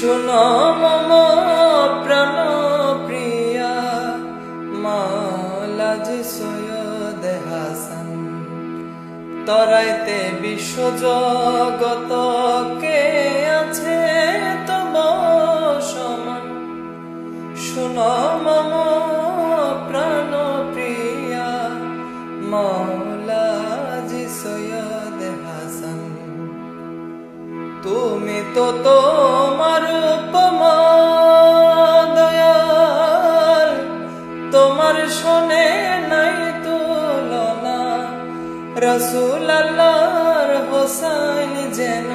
শুনো মম প্রাণ প্রিয়া তরাইতে বিশ্বজগত কে আছে তব সমান। শুনো মম প্রাণ প্রিয়া মাওলাজি সৈয়দ তুমি তো তোমার উপমা, দয়াল। তোমার শোনে নাই তুলনা, রসুল আল্লাহর হোসাইন যেন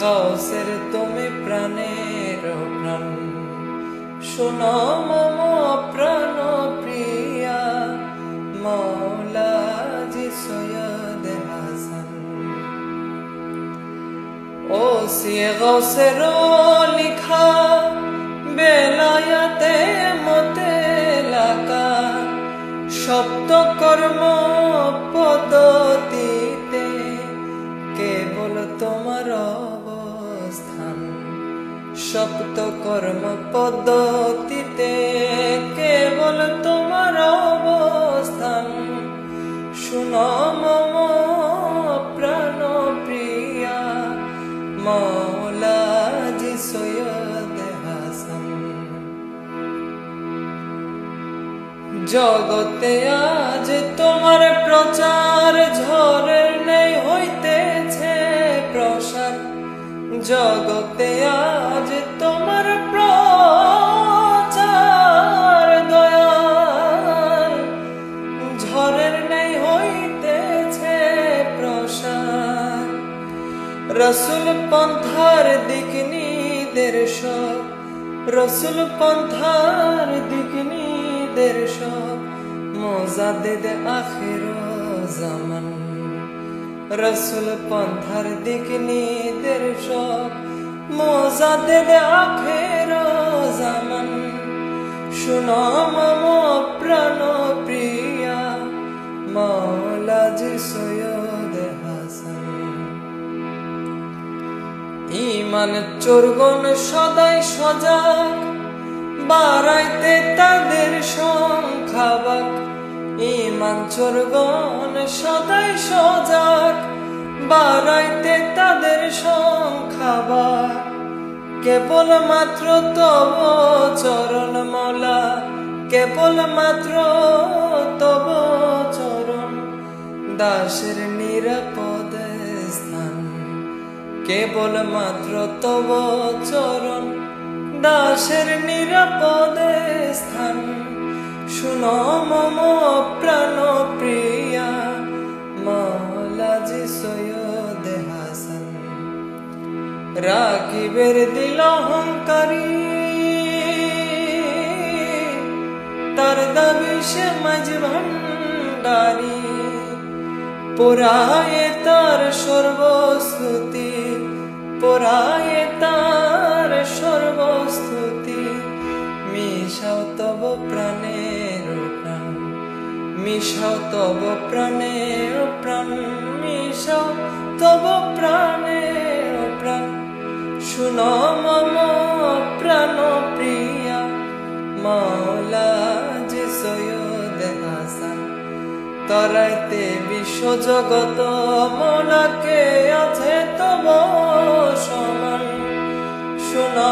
গৌসের তুমি প্রাণের প্রাণ শোনো মম সিয়ে গৌসের লিখা বেলায়াতে মতে লাগা শব্দ কর্ম পদ্ধতিতে কেবল তোমার অবস্থান শব্দ কর্ম পদ্ধতিতে কেবল তোমার অবস্থান শুনো জগতে আজ তোমার প্রচার ঝড়ের নেই, হইতেছে প্রসার। জগতে আজ তোমার প্রচার দয়াল। ঝড়ের নেই, হইতেছে প্রসার। রসুল পন্থার দিক নির্দেশ, রসুল পন্থার দিক নির্দেশ। মোজাদেদ আখির জামান। রসুল পন্থার দিক নির্দেশ মোজাদেদ আখির জামান। শুনো মম প্রাণ প্রিয়া মৌলাজি সৈয়দ হাসান। ইমান চোরগণ সদাই সজাগ বাড়াইতে তাদের সংখ্যা বাক। ইমান চোরগণ সদাই সজাগ। বাড়াইতে তাদের সংখ্যা বাক। কেবল মাত্র তব চরণ মলা কেবল মাত্র তব চরণ। দাসের নিরাপদ স্থান কেবল মাত্র তব চরণ। দাসের নিরাপদ স্থান। শুনো মম প্রাণ প্রিয়া মৌলাজি সৈয়দ হাসান। রাখিবের দিল অহংকারী, তার দাবি সে মাঝ ভান্ডারী পুরায়ে তার সর্বস্তুতি পুরায়ে তার সর্বস্তুতি তব প্রাণের প্রাণ মিশাও তব প্রাণের প্রাণ। শুন মম প্রাণ প্রিয়া, মাওলা যে সৈয়দ হাসান। তরাইতে বিশ্বজগত মনাকে আছে তব সমান। শোনা